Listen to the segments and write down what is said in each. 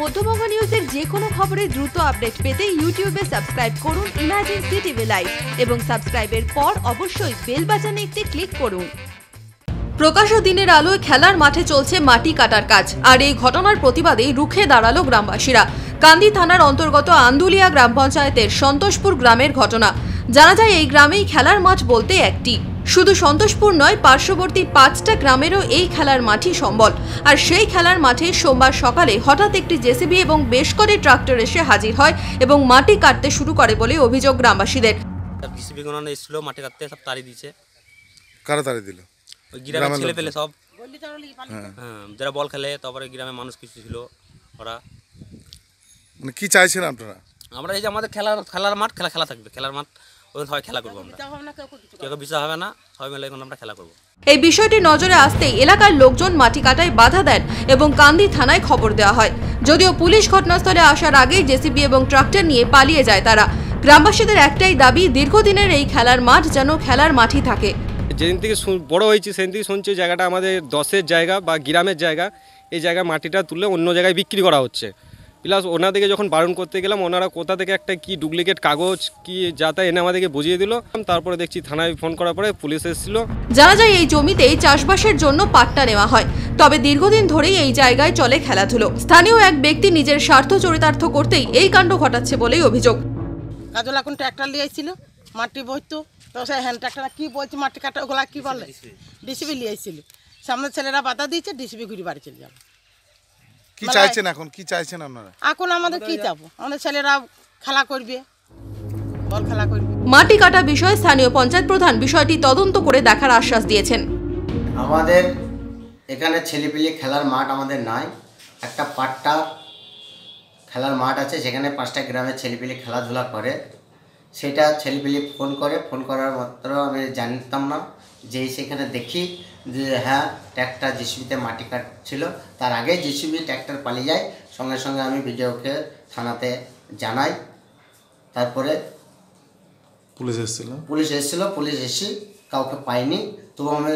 মধ্যবঙ্গ নিউজের যে কোনো খবরের দ্রুত আপডেট পেতে ইউটিউবে সাবস্ক্রাইব করুন ইমাজিন সিটিভি লাইভ এবং সাবস্ক্রাইবের পর অবশ্যই বেল বাটনে একটি ক্লিক করুন। প্রকাশ দিনের আলোয় খেলার মাঠে চলছে মাটি কাটার কাজ, আর এই ঘটনার প্রতিবাদে রুখে দাঁড়াল গ্রামবাসীরা। কান্দি থানার অন্তর্গত আন্দুলিয়া গ্রাম পঞ্চায়েতের সন্তোষপুর গ্রামের ঘটনা। জানা যায়, এই গ্রামেই খেলার মাঠ বলতে একটি। শুধু সন্তোষপুর নয় পার্শ্ববর্তী পাঁচটা গ্রামেরও এই খেলার মাঠই সম্বল। আর সেই খেলার মাঠে সোমবার সকালে হঠাৎ একটি জেসিবি এবং বেশ করে ট্রাক্টর এসে হাজির হয় এবং মাটি কাটতে শুরু করে বলে অভিযোগ গ্রামবাসীদের। এসেছিল কাটতে সব তাড়ি দিচ্ছে কারা তাড়ি দিল? ওই গ্রামের গ্রামের ছেলে পেলে সব। হ্যাঁ। হ্যাঁ যারা বল খেলে তারপরে গ্রামে মানুষ কিছু ছিল ওরা। মানে কি চাইছেন আপনারা? আমরা এই যে আমাদের খেলার খেলার মাঠ খেলা খেলা থাকবে খেলার মাঠ। ওই সবাই খেলা করব আমরা। কেউ বিষয় হবে না সবাই মিলে এখন আমরা খেলা করব। এই বিষয়টি নজরে আসতেই এলাকার লোকজন মাটি কাটায় বাধা দেন এবং কান্দি থানায় খবর দেওয়া হয়। যদিও পুলিশ ঘটনাস্থলে আসার আগেই জেসিবি এবং ট্রাক্টর নিয়ে পালিয়ে যায় তারা। গ্রামবাসীদের একটাই দাবি দীর্ঘদিনের এই খেলার মাঠ যেন খেলার মাঠই থাকে। যেদিন থেকে বড় হয়েছি সেদিন থেকে শুনছি জায়গাটা আমাদের দশের জায়গা বা গ্রামের জায়গা। এই জায়গায় মাটিটা তুলে অন্য জায়গায় বিক্রি করা হচ্ছে। প্লাস ওনাদেরকে যখন বারণ করতে গেলাম ওনারা কোথা থেকে একটা কি ডুপ্লিকেট কাগজ কি যাতা এনে আমাদেরকে বুঝিয়ে দিল। তারপরে দেখছি থানায় ফোন করার পরে পুলিশ এসেছিল। জানা যায় এই জমিতেই চাষবাসের জন্য পাট্টা নেওয়া হয়। তবে দীর্ঘদিন ধরেই এই জায়গায় চলে খেলাধুলো। স্থানীয় এক ব্যক্তি নিজের স্বার্থ চরিতার্থ করতেই এই কাণ্ড ঘটাচ্ছে বলেই অভিযোগ। কাজল এখন ট্র্যাক্টর লিয়ে আইছিল মাটি বইতো তো সে হ্যান্ড ট্র্যাক্টর কি বলছে মাটি কাটা ওগুলা কি বলে? ডিসিবি লিয়ে আইছিল। সামনে ছেলেরা বাধা দিয়েছে ডিসিবি ঘুরে বাড়ি চলে যাবে। কি মানে- চাইছেন এখন? কি চাইছেন আপনারা? এখন আমাদের কি যাব আমাদের ছেলেরা খেলা করবে বল খেলা করবে। মাটি কাটা বিষয়ে স্থানীয় পঞ্চায়েত প্রধান বিষয়টি তদন্ত করে দেখার আশ্বাস দিয়েছেন। আমাদের এখানে ছেলেপিলে খেলার মাঠ আমাদের নাই। একটা পাট্টা খেলার মাঠ আছে যেখানে পাঁচটা গ্রামের ছেলেপিলে খেলাধুলা করে। সেটা ছেলেপিলে ফোন করে ফোন করার মাত্র আমি জানতাম না। যে সেখানে দেখি যে হ্যাঁ ট্র্যাক্টর জিসিবিতে মাটি কাটছিল তার আগে জিসিবি ট্র্যাক্টর পালিয়ে যায়। সঙ্গে সঙ্গে আমি ভিডিওকে থানাতে জানাই। তারপরে পুলিশ এসেছিল? পুলিশ এসেছিল পুলিশ এসে কাউকে পাইনি তবু আমি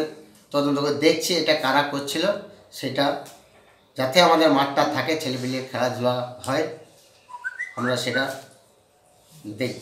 তদন্ত করে দেখছি এটা কারা করছিল সেটা যাতে আমাদের মাঠটা থাকে ছেলেপিলিয়ে খেলাধুলা হয় আমরা সেটা দেখব।